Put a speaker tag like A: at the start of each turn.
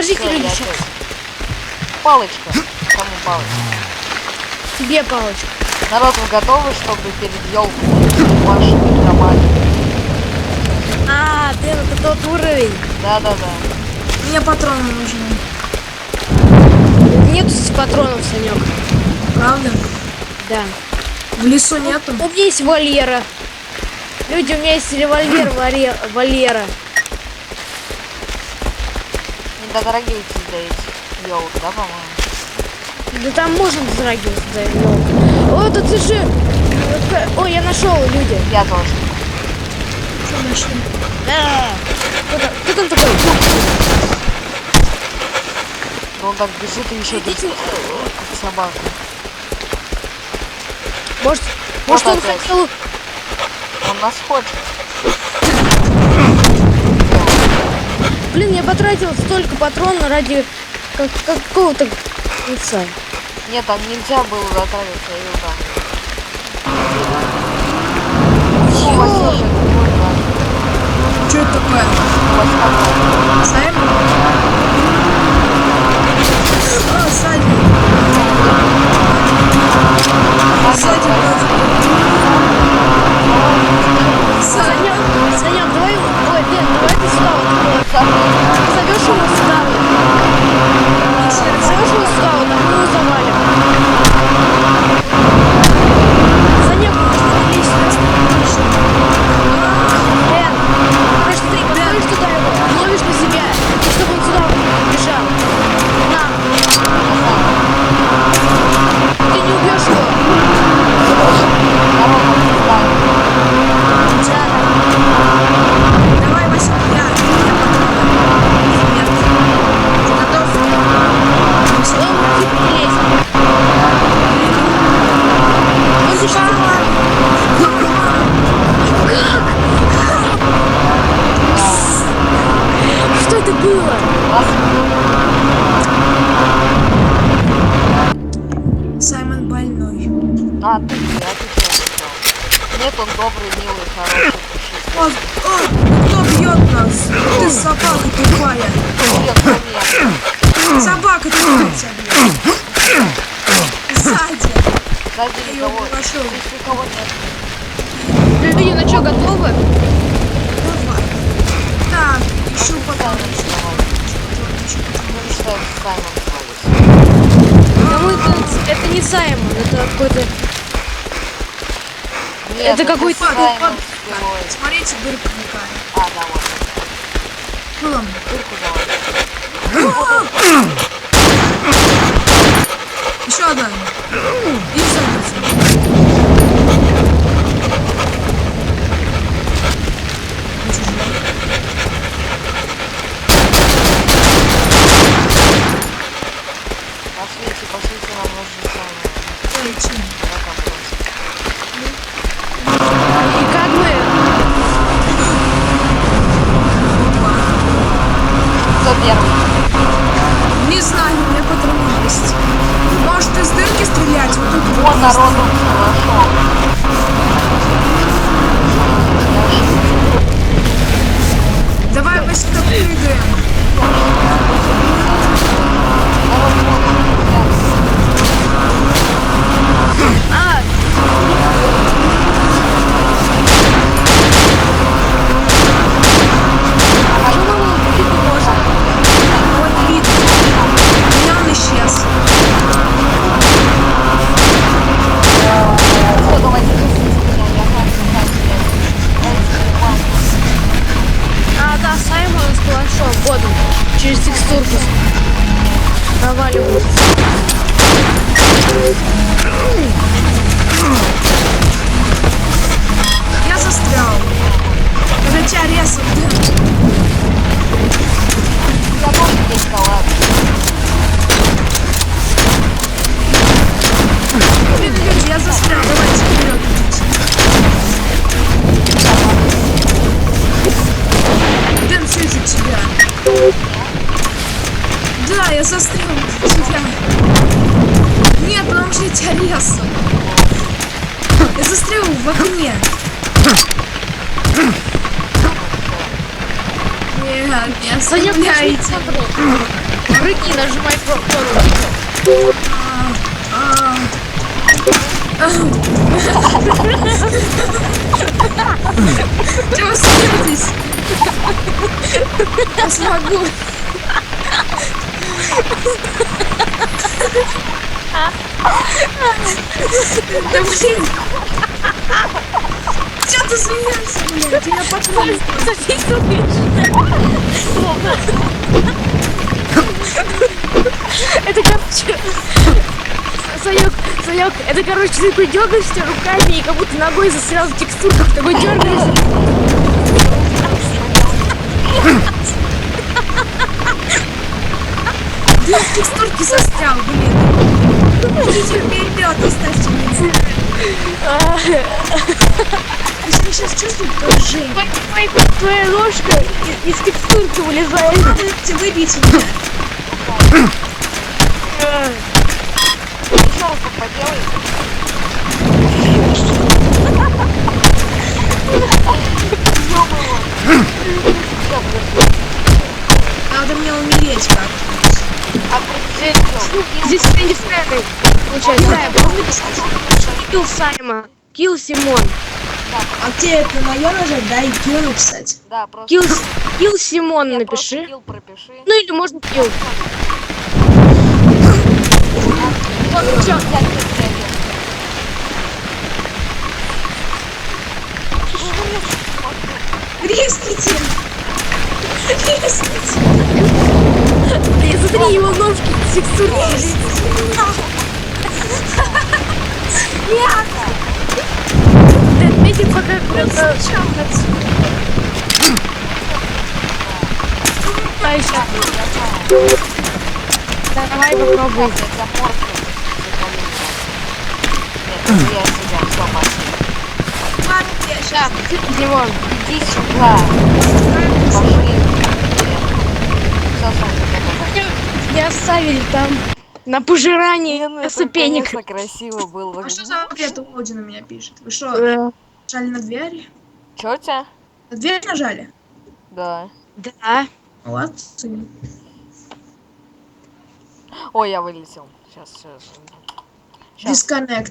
A: Сейчас
B: тут. Палочка. Кому палочка?
A: тебе палочка.
B: Народ, вы готовы, чтобы перед елкой ваши микромани?
A: А, блин, это тот уровень.
B: Да-да-да.
C: Мне патроны нужны.
A: Нету здесь патронов, Санек.
C: Правда?
A: Да.
C: В лесу нету?
A: У меня есть Валера. Люди, у меня есть револьвер Валера.
B: До этих елок, да, по-моему?
A: Да там можно дотрагиваться до елки. О, тут же... Ой, я нашел, люди.
B: Я тоже.
C: Что нашли?
A: Да. Кто там, такой?
B: Он так бежит и еще
A: Идите.
B: как собака.
A: Может, может он
B: опять.
A: хотел...
B: Он нас хочет.
A: Блин, я потратил столько патронов ради как, какого-то лица.
B: Нет, там нельзя было дотрагиваться, я его там. О, Василий, это твой брат.
C: Что это такое? Саймон? А, сзади. Сзади. Нет,
A: он
B: добрый, милый, хороший,
C: о, кто бьет нас? Ты собака тупая.
B: Нет, ну.
C: Собака тупая тебя бьет. Сзади.
B: Сзади никого, здесь никого нет.
A: Люди, ну что, готовы?
C: Давай. Так, еще потом.
B: Ну.
A: Да мы тут... Это не Саймон, это какой-то... Это какой-то
C: под-
B: герой.
C: Смотрите, дырка какая.
B: А, да, вот.
C: Было.
B: Дырку давай.
C: Еще одна. И сзади.
B: Пошлите, пошлите, нам нужен Саймон.
C: Пойти.
B: Давай О, народу хорошо.
C: Давай быстро прыгаем.
A: Проваливается.
C: Я застрял. Тебя резал,
B: Я тоже здесь
C: я застрял тебя. Нет, потому что я тебя резал. Я застрял в окне. Нет, не оставляйте.
A: смотри. и нажимай кнопку.
C: А, Чего вы смеетесь? Я смогу. Да блин! Чё ты смеешься, блядь? Я патрон.
A: Это короче... Санек, Санек, это, короче, ты такой дергаешься руками и как будто ногой застрял в текстурках, такой дергаешься.
C: Ты в текстурке застрял, блин. Идите вперед, оставьте меня. Я себя сейчас чувствую, как Жень.
A: Твоя, ложка из, текстурки вылезает.
C: Давайте выбейте меня.
B: Так поделай.
C: Надо мне умереть как.
A: Здесь ты не вставил, получается. Килл Сайма. Килл Симон.
C: А где это мое нажать, да, и килл написать?
B: Да, просто
A: Килл, Килл Симон
B: Я
A: напиши.
B: килл пропиши.
A: Ну или можно Килл. Вот,
B: взять.
C: Рискните! Рискните!
A: Ты Смотри, его ножки текстурки. Ты отметил, пока это... А еще. Давай
C: я щас.
A: Димон.
B: Иди сюда. Пошли. Все, Саня, я
A: Не оставили там на пожирание
B: ну это,
A: ступенек.
B: конечно, красиво было.
C: А что за бред Оди на меня пишет? Вы что,
A: Э,
C: нажали на дверь?
B: Чё у тебя?
C: На дверь нажали?
B: Да.
A: Да.
C: Ладно.
B: Ой, я вылетел. Сейчас, сейчас. Сейчас.
C: Disconnect.